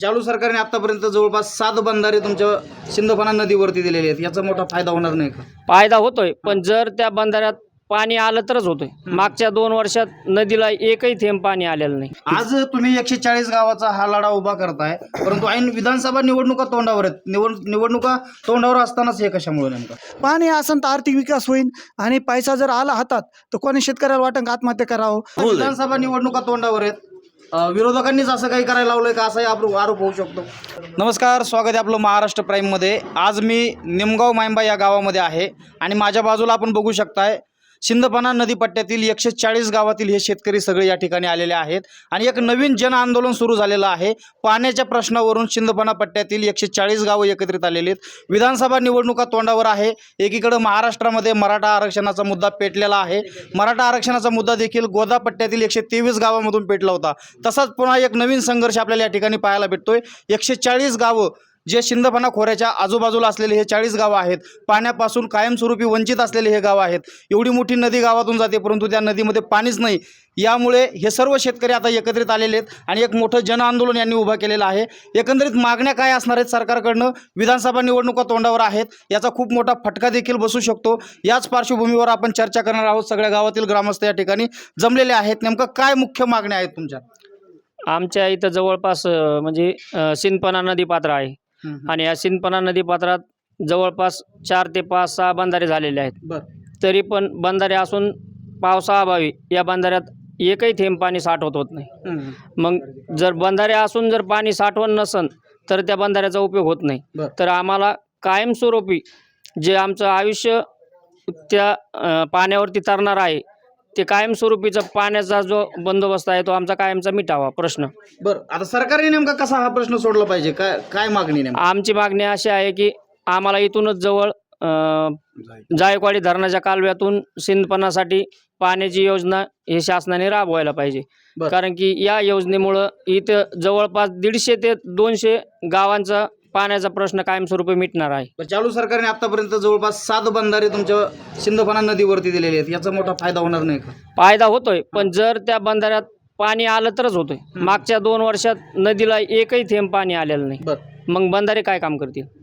चालू सरकारने आतापर्यंत जवळपास सात बंधारे तुमच्या सिंदफणा नदीवरती दिलेले आहेत. याचा मोठा फायदा होणार नाही का? फायदा होतोय पण जर त्या बंधाऱ्यात पाणी आलं तरच होतोय. मागच्या दोन वर्षात नदीला एकही थेंब पाणी आलेलं नाही. आज तुम्ही एकशे चाळीस गावाचा हा लढा उभा करताय परंतु ऐन विधानसभा निवडणुका तोंडावर आहेत. निवड निवडणुका तोंडावर असतानाच हे कशामुळे नेमकं? पाणी असन तर आर्थिक विकास होईल आणि पैसा जर आला हातात तर कोणी शेतकऱ्याला वाटण का आत्महत्या करावं? विधानसभा निवडणुका तोंडावर आहेत. विरोधकांनीच असं काही करायला लावलंय का? असाही आपण आरोप होऊ शकतो. नमस्कार स्वागत आहे आपलं महाराष्ट्र प्राईममध्ये. आज मी निमगाव मायंबा या गावामध्ये आहे आणि माझ्या बाजूला आपण बघू शकताय सिंदपणा नदीपट्ट्यातील एकशे चाळीस गावातील हे शेतकरी सगळे या ठिकाणी आलेले आहेत. आणि एक नवीन जन आंदोलन सुरू झालेलं आहे. पाण्याच्या प्रश्नावरून सिंदपणा पट्ट्यातील एकशे चाळीस गावं एकत्रित आलेली आहेत. विधानसभा निवडणुका तोंडावर आहे. एकीकडं महाराष्ट्रामध्ये मराठा आरक्षणाचा मुद्दा पेटलेला आहे. मराठा आरक्षणाचा मुद्दा देखील गोदा पट्ट्यातील एकशे तेवीस गावामधून पेटला होता. तसाच पुन्हा एक नवीन संघर्ष आपल्याला या ठिकाणी पाहायला भेटतोय. एकशे चाळीस गावं जे शिंदपणा खोऱ्याच्या आजूबाजूला असलेले हे चाळीस गावं आहेत पाण्यापासून कायमस्वरूपी वंचित असलेले हे गावं आहेत. एवढी मोठी नदी गावातून जाते परंतु त्या नदीमध्ये पाणीच नाही. यामुळे हे सर्व शेतकरी आता एकत्रित आलेले आहेत आणि एक मोठं जन आंदोलन यांनी उभं केलेलं आहे. एकंदरीत मागण्या काय असणार आहेत सरकारकडनं? विधानसभा निवडणुका तोंडावर आहेत याचा खूप मोठा फटका देखील बसू शकतो. याच पार्श्वभूमीवर आपण चर्चा करणार आहोत सगळ्या गावातील ग्रामस्थ या ठिकाणी जमलेले आहेत. नेमकं काय मुख्य मागण्या आहेत तुमच्या? आमच्या इथं जवळपास म्हणजे अं, नदी नदीपात्र आहे. आणि या सिंदपणा नदीपात्रात जवळपास चार ते पाच सहा बंधारे झालेले आहेत. तरी पण बंधारे असून पावसाअभावी या बंधाऱ्यात एकही थेंब पाणी साठवत होत नाही. मग जर बंधारे असून जर पाणी साठवण नसन तर त्या बंधाऱ्याचा उपयोग होत नाही. तर आम्हाला कायमस्वरूपी जे आमचं आयुष्य त्या पाण्यावरती तरणार आहे ते कायमस्वरूपीचा पाण्याचा जो बंदोबस्त आहे तो आमचा कायमचा मिटावा प्रश्न. बरं आता सरकारने नेमका कसा हा प्रश्न सोडला पाहिजे? काय काय मागणी नेमकी? आमची मागणी अशी आहे की आम्हाला इथूनच जवळ अं, जायकवाडी धरणाच्या कालव्यातून सिंदपणासाठी पाण्याची योजना हे शासनाने राबवायला पाहिजे. बरं. कारण की या योजनेमुळं इथं जवळपास दीडशे ते दोनशे गावांचा पाण्याचा प्रश्न कायमस्वरूपी मिटणार आहे. पण चालू सरकारने आतापर्यंत जवळपास सात बंधारे तुमच्या सिंदफणा नदीवरती दिलेले आहेत. याचा मोठा फायदा होणार नाही का? फायदा होतोय पण जर त्या बंधाऱ्यात पाणी आलं तरच होतोय. मागच्या दोन वर्षात नदीला एकही थेंब पाणी आलेलं नाही. बरं. मग बंधारे काय काम करतील?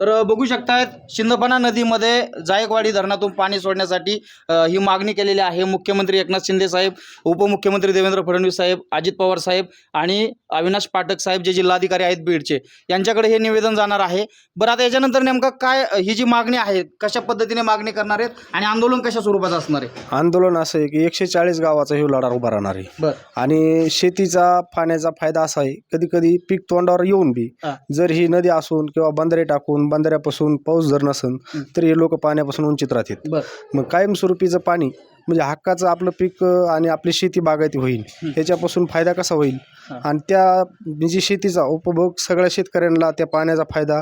तर बघू शकतायत सिंदफणा नदीमध्ये जायकवाडी धरणातून पाणी सोडण्यासाठी ही मागणी केलेली आहे. मुख्यमंत्री एकनाथ शिंदे साहेब उपमुख्यमंत्री देवेंद्र फडणवीस साहेब अजित पवार साहेब आणि अविनाश पाठक साहेब जे जिल्हाधिकारी आहेत बीडचे यांच्याकडे हे निवेदन जाणार आहे. बरं आता याच्यानंतर नेमकं काय ही जी मागणी आहे कशा पद्धतीने मागणी करणार आहेत आणि आंदोलन कशा स्वरूपात असणार आहे? आंदोलन असं आहे की एकशे चाळीस गावाचा हे लढा उभा राहणार आहे. बरं. आणि शेतीचा पाण्याचा फायदा असा आहे कधी कधी पीक तोंडावर येऊन बी. जर ही नदी असून किंवा बंधारे टाकून बंधाऱ्यापासून पाऊस जर नसन हं. तर हे लोक पाण्यापासून वंचित राहतात बरं. मग कायमस्वरूपीचं पाणी म्हणजे हक्काचं आपलं पीक आणि आपली शेती बागायती होईल. ह्याच्यापासून फायदा कसा होईल. आणि त्या म्हणजे शेतीचा उपभोग सगळ्या शेतकऱ्यांना त्या पाण्याचा फायदा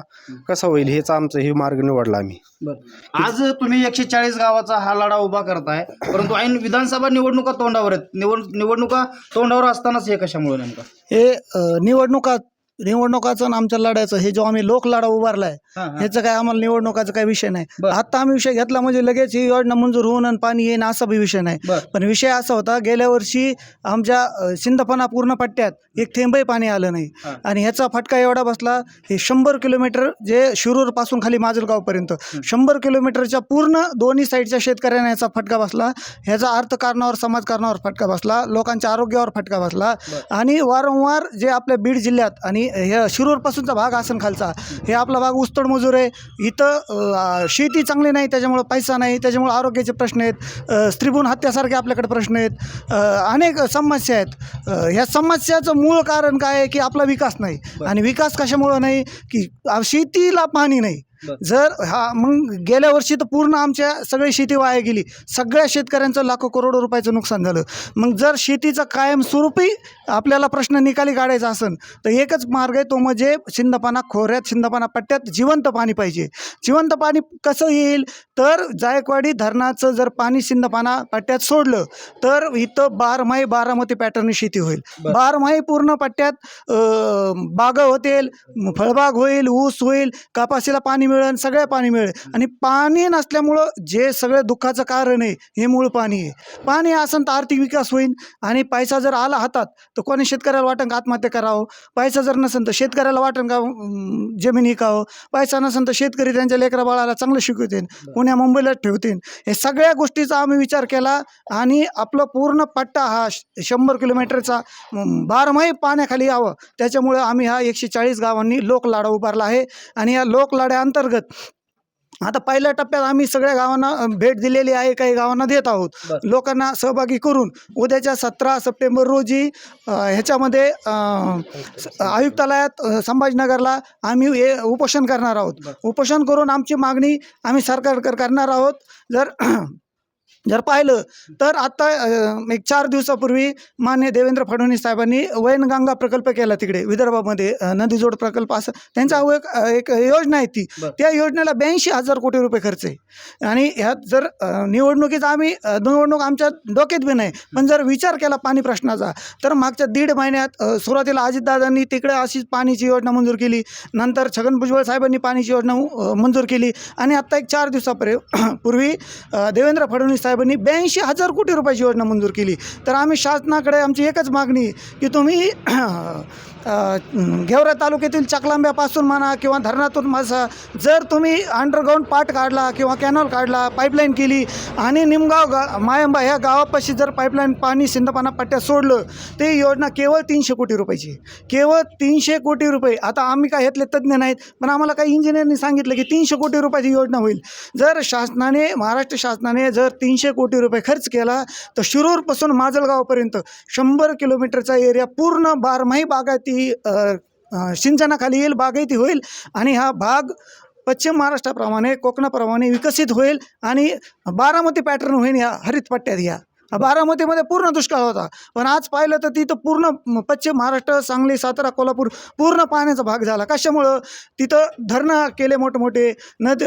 कसा होईल हेच आमचं हे मार्ग निवडला आम्ही. बरं. आज तुम्ही एकशे चाळीस गावाचा हा लढा उभा करताय परंतु ऐन विधानसभा निवडणुका तोंडावर आहेत. निवड निवडणुका तोंडावर असतानाच हे कशामुळे नेमकं? हे निवडणुका निवडणुकाचं आमच्या लढायचं हे जो आम्ही लोक लढा उभारलाय. ह्याचं काय आम्हाला निवडणुकाचा काही विषय नाही. आता आम्ही विषय घेतला म्हणजे लगेच ही योजना मंजूर होऊन आणि पाणी येईन असा बी विषय नाही. पण विषय असा होता गेल्या वर्षी आमच्या सिंदफणा पूर्ण पट्ट्यात एक थेंबही पाणी आलं नाही. आणि ह्याचा फटका एवढा बसला हे शंभर किलोमीटर जे शिरूरपासून खाली माजलगावपर्यंत शंभर किलोमीटरच्या पूर्ण दोन्ही साईडच्या शेतकऱ्यांना याचा फटका बसला ह्याचा अर्थकारणावर समाजकारणावर फटका बसला लोकांच्या आरोग्यावर फटका बसला आणि वारंवार जे आपल्या बीड जिल्ह्यात आणि हे शिरूरपासूनचा भाग असन खालचा. हे आपला भाग उस्तड मजूर आहे. इथं शेती चांगली नाही त्याच्यामुळं पैसा नाही त्याच्यामुळं आरोग्याचे प्रश्न आहेत. अ, स्त्रीभूण हत्यासारखे आपल्याकडे प्रश्न आहेत. अनेक समस्या आहेत. ह्या समस्याचं मूळ कारण काय आहे की आपला विकास नाही. आणि विकास कशामुळं नाही? की शेतीला पाणी नाही. जर हा मग गेल्या वर्षी तर पूर्ण आमच्या सगळी शेती वाया गेली. सगळ्या शेतकऱ्यांचं लाखो करोडो रुपयाचं नुकसान झालं. मग जर शेतीचा कायमस्वरूपी आपल्याला प्रश्न निकाली काढायचा असेल तर एकच मार्ग आहे तो म्हणजे शिंदपाना खोऱ्यात शिंदपाना पट्ट्यात जिवंत पाणी पाहिजे. जिवंत पाणी कसं येईल? तर जायकवाडी धरणाचं जर पाणी शिंदपाना पट्ट्यात सोडलं तर इथं बारमाही बारामती पॅटर्न शेती होईल. बरं. बारमाही पूर्ण पट्ट्यात बागं होतील फळबाग होईल ऊस होईल कपाशीला पाणी पाणी मिळेल सगळ्या पाणी मिळेल. आणि पाणी नसल्यामुळं जे सगळं दुःखाचं कारण आहे हे मूळ पाणी आहे. पाणी असेल तर आर्थिक विकास होईल आणि पैसा जर आला हातात तर कोणी शेतकऱ्याला वाटण का आत्महत्या करावं? पैसा जर नसेल तर शेतकऱ्याला वाटण का जमीन विकावं? पैसा नसेल तर शेतकरी त्यांच्या लेकरा बाळाला चांगलं शिकवतील पुण्या मुंबईला ठेवतील हे सगळ्या गोष्टीचा आम्ही विचार केला आणि आपलं पूर्ण पट्टा हा शंभर किलोमीटरचा बारमाही पाण्याखाली यावं. त्याच्यामुळे आम्ही हा एकशे चाळीस गावांनी लोकलाडा उभारला आहे. आणि या लोकलाड्याअंतर्गत आता पहिल्या टप्प्यात आम्ही सगळ्या गावांना भेट दिलेली आहे काही गावांना देत आहोत. लोकांना सहभागी करून उद्याच्या सतरा सप्टेंबर रोजी ह्याच्यामध्ये आयुक्तालयात संभाजीनगरला आम्ही हे उपोषण करणार आहोत. उपोषण करून आमची मागणी आम्ही सरकारकडे करणार आहोत. जर जर पाहिलं तर आत्ता एक चार दिवसापूर्वी मान्य देवेंद्र फडणवीस साहेबांनी वैनगंगा प्रकल्प केला तिकडे विदर्भामध्ये नदीजोड प्रकल्प असं. त्यांचा एक एक योजना आहे ती. त्या योजनेला ब्याऐंशी हजार कोटी रुपये खर्च आहे. आणि ह्यात जर अ, निवडणुकीत आम्ही निवडणूक आमच्या डोक्यात बी नाही. पण जर विचार केला पाणी प्रश्नाचा तर मागच्या दीड महिन्यात सुरुवातीला अजितदादांनी तिकडे अशीच पाणीची योजना मंजूर केली. नंतर छगन भुजबळ साहेबांनी पाणीची योजना मंजूर केली. आणि आत्ता एक चार दिवसापूर्वी पूर्वी देवेंद्र फडणवीस साहेबांनी ब्याऐंशी हजार कोटी रुपयाची योजना मंजूर केली. तर आम्ही शासनाकडे आमची एकच मागणी की तुम्ही गेवरा तालुक्यातील चकलांब्यापासून म्हणा किंवा धरणातून माझा जर तुम्ही अंडरग्राऊंड पाट काढला किंवा कॅनॉल काढला पाईपलाईन केली आणि निमगाव गा मायंबा ह्या गावापाशी जर पाईपलाईन पाणी सिंधपाना पट्ट्यात सोडलं ते योजना केवळ तीनशे कोटी रुपयाची. केवळ तीनशे कोटी रुपये. आता आम्ही काय ह्यातले तज्ज्ञ नाहीत पण आम्हाला काही इंजिनियरनी सांगितलं की तीनशे कोटी रुपयाची योजना होईल. जर शासनाने महाराष्ट्र शासनाने जर तीनशे कोटी रुपये खर्च केला तर शिरूरपासून माजलगावपर्यंत शंभर किलोमीटरचा एरिया पूर्ण बारमाही बागायती ही सिंचनाखाली येईल बागायती होईल आणि हा भाग पश्चिम महाराष्ट्राप्रमाणे कोकणाप्रमाणे विकसित होईल आणि बारामती पॅटर्न होईल या हरित पट्ट्यात या. बारामतीमध्ये पूर्ण दुष्काळ होता. पण आज पाहिलं तर तिथं पूर्ण पश्चिम महाराष्ट्र सांगली सातारा कोल्हापूर पूर्ण पाण्याचा भाग झाला. कशामुळं? तिथं धरणं केले मोठमोठे. नद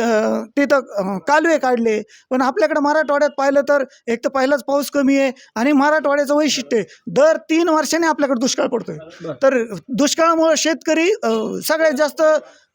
तिथं कालवे काढले. पण आपल्याकडे मराठवाड्यात पाहिलं तर एक तर पहिलाच पाऊस कमी आहे आणि मराठवाड्याचं वैशिष्ट्य आहे. दर तीन वर्षांनी आपल्याकडे दुष्काळ पडतोय. तर दुष्काळामुळं शेतकरी सगळ्यात जास्त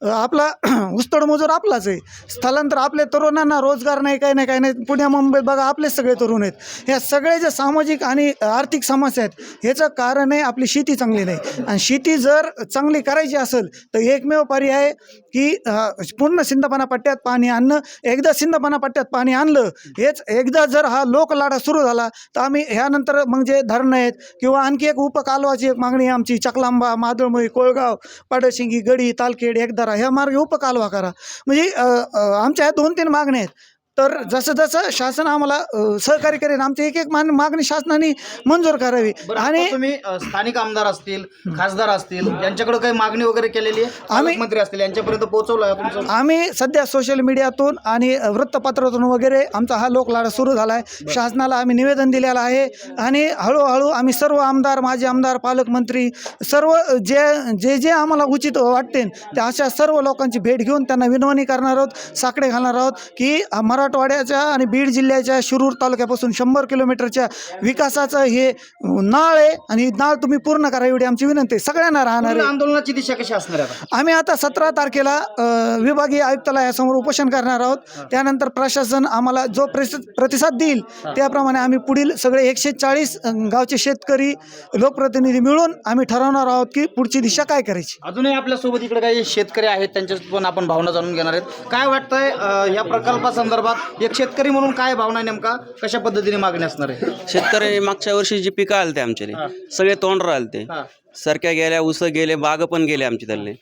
आपला ऊसतोड मजूर आपलाच आहे. स्थलांतर आपल्या तरुणांना रोजगार नाही काही नाही काही नाही. पुण्या मुंबईत बघा आपलेच सगळे तरुण आहेत. ह्या सगळे जे सामाजिक आणि आर्थिक समस्या आहेत ह्याचं कारण आहे आपली शेती चांगली नाही. आणि शेती जर चांगली करायची असेल तर एकमेव पर्याय आहे की पूर्ण सिंधपाना पट्ट्यात पाणी आणणं एकदा सिंधपाना पट्ट्यात पाणी आणलं हेच एकदा जर हा लोकलाडा सुरू झाला तर आम्ही ह्यानंतर मग जे धरणं आहेत किंवा आणखी एक उपकालवाची एक मागणी आमची चकलांबा मादळमुळी कोळगाव पाडशिंगी गडी तालखेड एकदारा ह्या मार्गे उपकालवा करा. म्हणजे आमच्या ह्या दोन तीन मागण्या आहेत. तर जसं जसं शासन आम्हाला अ, सहकार्य करेन आमची एक एक मान मागणी शासनाने मंजूर करावी. बरं आणि आता तुम्ही अ, स्थानिक आमदार असतील खासदार असतील यांच्याकडे काही मागणी वगैरे केलेली आहे? आम्ही- मंत्री असतील यांच्यापर्यंत पोहोचवलं आहे तुमचं? आम्ही सध्या सोशल मीडियातून आणि वृत्तपत्रातून वगैरे आमचा हा लोकलाडा सुरू झाला आहे शासनाला आम्ही निवेदन दिलेलं आहे आणि हळूहळू आम्ही सर्व आमदार माजी आमदार पालकमंत्री सर्व जे जे जे आम्हाला उचित वाटते त्या अशा सर्व लोकांची भेट घेऊन त्यांना विनवणी करणार आहोत साकडे घालणार आहोत की मराठवाड्याच्या आणि बीड जिल्ह्याच्या शिरूर तालुक्यापासून शंभर किलोमीटरच्या विकासाचं हे नाळ आहे. आणि नाळ तुम्ही पूर्ण करा एवढी आमची विनंती आहे. सगळ्यांना राहणार आहे आंदोलनाची दिशा कशी असणार आहे आम्ही आता सतरा तारखेला अ, विभागीय आयुक्तालयासमोर उपोषण करणार आहोत. त्यानंतर प्रशासन आम्हाला जो प्रस प्रतिसाद देईल त्याप्रमाणे आम्ही पुढील सगळे एकशे चाळीस गावचे शेतकरी लोकप्रतिनिधी मिळून आम्ही ठरवणार आहोत की पुढची दिशा काय करायची. अजूनही आपल्यासोबत इकडे काही शेतकरी आहेत त्यांच्यासोबत पण आपण भावना जाणून घेणार आहेत. काय वाटतंय अ, या प्रकल्पासंदर्भात एक शेतकरी म्हणून काय भावना आहे नेमका कशा पद्धतीने मागणी असणार आहे शेतकरी मागच्या वर्षी जी पिकं आलते हा. सगळे तोंडर आलते हा. सरक्या गेल्या उस गेले बाग पण गेले आमचे त्यातले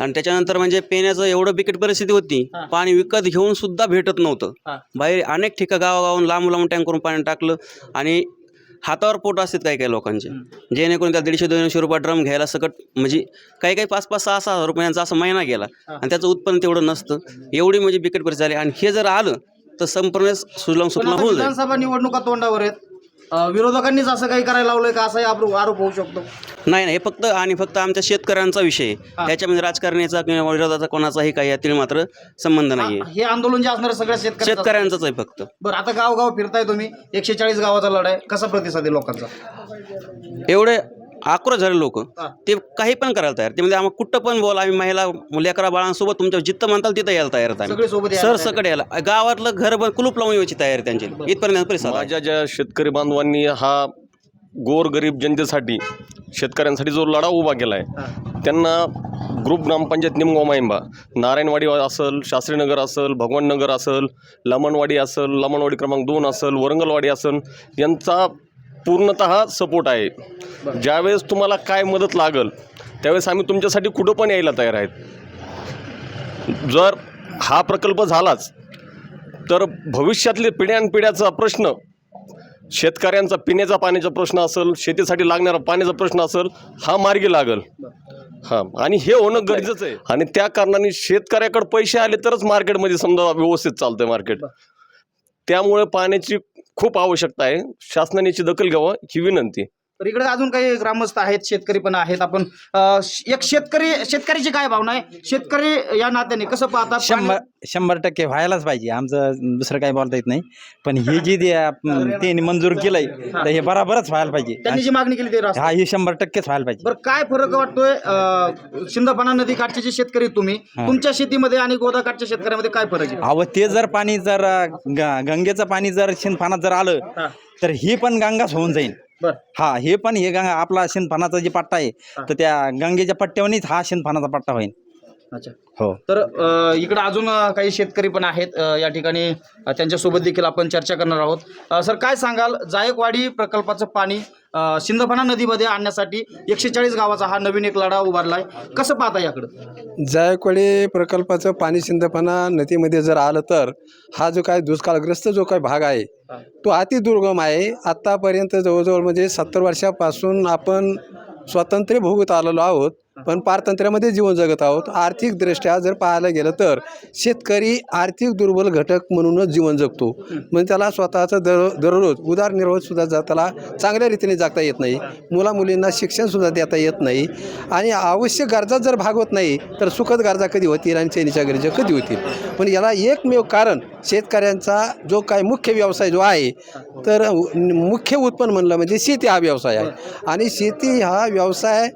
आणि त्याच्यानंतर म्हणजे पिण्याचं एवढं बिकट परिस्थिती होती हा. पाणी विकत घेऊन सुद्धा भेटत नव्हतं हा. बाहेर अनेक ठिका गावागावून लांब लांब टँकरून पाणी टाकलं आणि हातावर पोट असतात काही काही लोकांचे. जेणेकरून त्या दीडशे दोनशे रुपये ड्रम घ्यायला सकट म्हणजे काही काही पाच पाच सहा सहा हजार रुपयांचा असा महिना गेला. आणि त्याचं उत्पन्न तेवढं नसतं. एवढी म्हणजे बिकट परिस्थिती झाली. आणि हे जर आलं तर संपूर्ण सुजलाम आता होऊन जाईल. विधानसभा निवडणुका तोंडावर आहेत. विरोधकांनीच असं काही करायला लावलंय का? असाही आरोप आरोप होऊ शकतो. नाही नाही. हे फक्त आणि फक्त आमच्या शेतकऱ्यांचा विषय. आहे. याच्यामध्ये राजकारणाचा किंवा विरोधाचा कोणाचाही काही यातील मात्र संबंध नाही हे आंदोलन जे असणार सगळ्या शेतकऱ्यांचं असणार. शेतकऱ्यांचंच आहे फक्त. बरं आता गाव गाव फिरताय तुम्ही. एकशे चाळीस गावाचा लढाई कसा प्रतिसाद आहे लोकांचा? एवढे आक्रोश झाले लोक. ते काही पण करायला तयार. ते म्हणजे आम्हाला कुठं पण बोला आम्ही महिला लेकरा बाळांसोबत तुमच्या जिथं म्हणताल तिथं यायला तयार आहेत आम्ही. यायला सर सकट यायला. गावातलं घर पण कुलूप लावून यायची तयारी त्यांची. इथपर्यंत परिसर आहे. माझ्या ज्या शेतकरी बांधवांनी हा गोरगरीब जनतेसाठी शेतकऱ्यांसाठी जो लढा उभा केला आहे त्यांना ग्रुप ग्रामपंचायत निमगाव माइंबा नारायणवाडी असेल शास्त्रीनगर असेल भगवाननगर असेल लमणवाडी असेल लमणवाडी क्रमांक दोन असेल वरंगलवाडी असेल यांचा पूर्णत सपोर्ट आहे ज्यावेळेस तुम्हाला काय मदत लागल त्यावेळेस आम्ही तुमच्यासाठी कुठं पण यायला तयार आहेत. जर हा प्रकल्प झालाच तर भविष्यातले पिढ्यानपिढ्याचा प्रश्न शेतकऱ्यांचा पिण्याचा पाण्याचा प्रश्न असेल शेतीसाठी लागणारा पाण्याचा प्रश्न असेल हा मार्गी लागल. हां आणि हे होणं गरजेचं आहे. आणि त्या कारणाने शेतकऱ्याकडे पैसे आले तरच मार्केटमध्ये समजा व्यवस्थित चालतंय मार्केट त्यामुळे पाण्याची खूप आवश्यकता आहे. शासनाने याची दखल घ्यावं ही विनंती. तर इकडे अजून काही ग्रामस्थ आहेत शेतकरी पण आहेत. आपण अं, श- एक शेतकरी शेतकऱ्याची काय भावना आहे? शेतकरी या नात्याने कसं पाहतात? शंभर शंभर टक्के व्हायलाच पाहिजे. आमचं दुसरं काही बोलता येत नाही. पण हे जे ते त्यांनी मंजूर केलंय तर हे बराबरच व्हायला त्यांनी पाहिजे जी मागणी केली ते रास्त हा हे शंभर टक्केच व्हायला पाहिजे. बरं काय फरक वाटतोय? अं, नदी काठचे जे शेतकरी तुम्ही तुमच्या शेतीमध्ये आणि गोदाकाठच्या शेतकऱ्यामध्ये काय फरक आहे? अहो ते जर पाणी जर ग- गंगेचं पाणी जर शिंदफानात जर आलं हा. तर हे पण गंगाच होऊन जाईल. बर. हा हे पण हे गंगा आपला शिंदफानाचा जे पट्टा आहे तर त्या गंगेच्या पट्ट्यावरच हा शिंदफानाचा पट्टा होईल. अच्छा. हो. तर अ, इकडं अजून अ, काही शेतकरी पण आहेत अ, या ठिकाणी अ, त्यांच्यासोबत देखील आपण चर्चा करणार आहोत. अ, सर काय सांगाल? जायकवाडी प्रकल्पाचं पाणी अ, सिंधफणा नदीमध्ये आणण्यासाठी एकशे चाळीस गावाचा हा नवीन एक लढा उभारलाय. कसं पाहता याकडं? जायकवाडी प्रकल्पाचं पाणी सिंधपणा नदीमध्ये जर आलं तर हा जो काय दुष्काळग्रस्त जो काय भाग आहे तो अति दुर्गम आहे. आत्तापर्यंत जवळजवळ म्हणजे सत्तर वर्षापासून आपण स्वातंत्र्य भोगत आलेलो आहोत. पण पारतंत्र्यामध्ये जीवन जगत आहोत. आर्थिकदृष्ट्या जर पाहायला गेलं तर शेतकरी आर्थिक दुर्बल घटक म्हणूनच जीवन जगतो. म्हणजे त्याला स्वतःचं दर दररोज उदारनिर्वाहसुद्धा जा त्याला चांगल्या रीतीने जगता येत नाही. मुलामुलींना शिक्षणसुद्धा देता येत नाही. आणि आवश्यक गरजा जर भागवत नाही तर सुखद गरजा कधी होतील आणि चैनीच्या गरजा कधी होतील? पण याला एकमेव कारण शेतकऱ्यांचा जो काय मुख्य व्यवसाय जो आहे तर मुख्य उत्पन्न म्हणलं म्हणजे शेती हा व्यवसाय आहे. आणि शेती हा व्यवसाय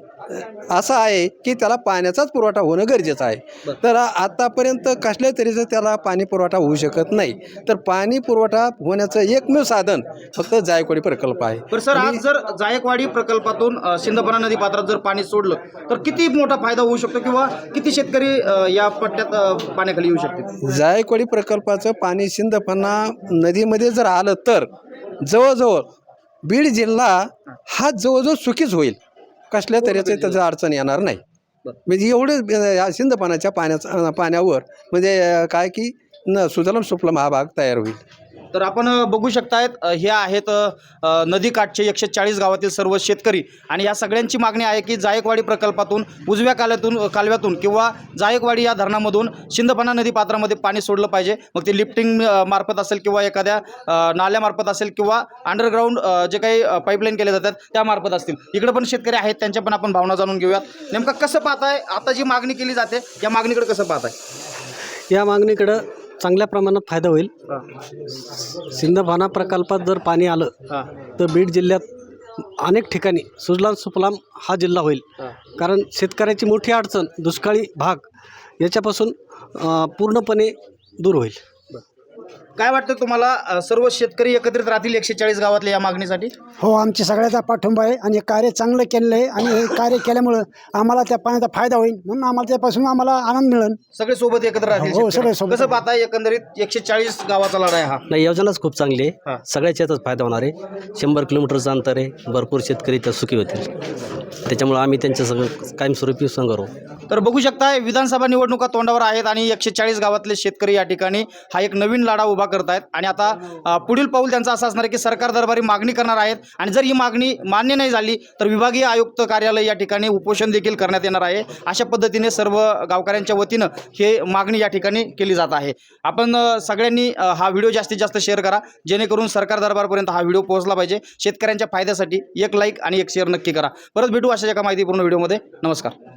असा आहे की त्याला पाण्याचाच पुरवठा होणं गरजेचं आहे. तर आतापर्यंत कसल्या तऱ्हेचं त्याला पाणी पुरवठा होऊ शकत नाही. तर पाणी पुरवठा होण्याचं एकमेव साधन फक्त जायकवाडी प्रकल्प आहे. बरं सर आज जर जायकवाडी प्रकल्पातून अ, सिंधफणा नदी पात्रात जर पाणी सोडलं तर किती मोठा फायदा होऊ शकतो किंवा किती शेतकरी या पट्ट्यात पाण्याखाली येऊ शकतील? जायकवाडी प्रकल्पाचं पाणी सिंधपणा नदीमध्ये जर आलं तर जवळजवळ बीड जिल्हा हा जवळजवळ सुखीच होईल. कसल्या तऱ्हेचं त्याचं अडचण येणार नाही. म्हणजे एवढे सिंधपानाच्या पाण्याचा पाण्यावर म्हणजे काय की न सुजलम सुफलम हा भाग तयार होईल. तर आपण बघू शकतायत हे आहेत नदीकाठचे एकशे चाळीस गावातील सर्व शेतकरी. आणि या सगळ्यांची मागणी आहे की जायकवाडी प्रकल्पातून उजव्या काल्यातून कालव्यातून किंवा जायकवाडी या धरणामधून शिंदपणा नदी पात्रामध्ये पाणी सोडलं पाहिजे. मग ते लिफ्टिंग मार्फत असेल किंवा एखाद्या नाल्यामार्फत असेल किंवा अंडरग्राऊंड जे काही पाईपलाईन केले जातात त्यामार्फत असतील. इकडे पण शेतकरी आहेत त्यांच्या पण आपण भावना जाणून घेऊयात. नेमकं कसं पाहताय? आता जी मागणी केली जाते या मागणीकडे कसं पाहताय? या मागणीकडं चांगल्या प्रमाणात फायदा होईल. सिंधफाना प्रकल्पात जर पाणी आलं तर बीड जिल्ह्यात अनेक ठिकाणी सुजलाम सुफलाम हा जिल्हा होईल. कारण शेतकऱ्याची मोठी अडचण दुष्काळी भाग याच्यापासून पूर्णपणे दूर होईल. काय वाटतं तुम्हाला अ, सर्व शेतकरी एकत्रित राहतील एकशे चाळीस गावातल्या या मागणीसाठी? हो आमची सगळ्याचा पाठिंबा आहे आणि हे कार्य चांगलं केलेलं आहे आणि हे कार्य केल्यामुळं आम्हाला त्या पाण्याचा फायदा होईल म्हणून आम्हाला त्यापासून आम्हाला आनंद मिळेल. सगळे सोबत एकत्र राहतील हो, शेतकरी. सगळे सोबत. कसं पाहताय एकंदरीत एकशे चाळीस गावाचा लढा आहे हा? नाही योजनाच खूप चांगली हां. आहे सगळ्याच याचाच फायदा होणार आहे. शंभर किलोमीटरचं अंतर आहे. भरपूर शेतकरी त्या सुखी होतील. त्याच्यामुळं आम्ही त्यांच्या सगळं कायमस्वरूपी संघ तर बघू शकताय विधानसभा निवडणुका तोंडावर आहेत आणि एकशे चाळीस गावातले शेतकरी या ठिकाणी हा एक नवीन लढा उभा करत आहेत आणि आता पुढील पाऊल त्यांचं असं असणार आहे की सरकार दरबारी मागणी करणार आहेत. आणि जर ही मागणी मान्य नाही झाली तर विभागीय आयुक्त कार्यालय या ठिकाणी उपोषण देखील करण्यात येणार आहे. अशा पद्धतीने सर्व गावकऱ्यांच्या वतीनं हे मागणी या ठिकाणी केली जात आहे. आपण सगळ्यांनी हा व्हिडिओ जास्तीत जास्त शेअर करा. जेणेकरून सरकार दरबारपर्यंत हा व्हिडिओ पोहोचला पाहिजे. शेतकऱ्यांच्या फायद्यासाठी एक लाईक आणि एक शेअर नक्की करा. परत भेटू अशा एका माहितीपूर्ण व्हिडिओमध्ये. नमस्कार.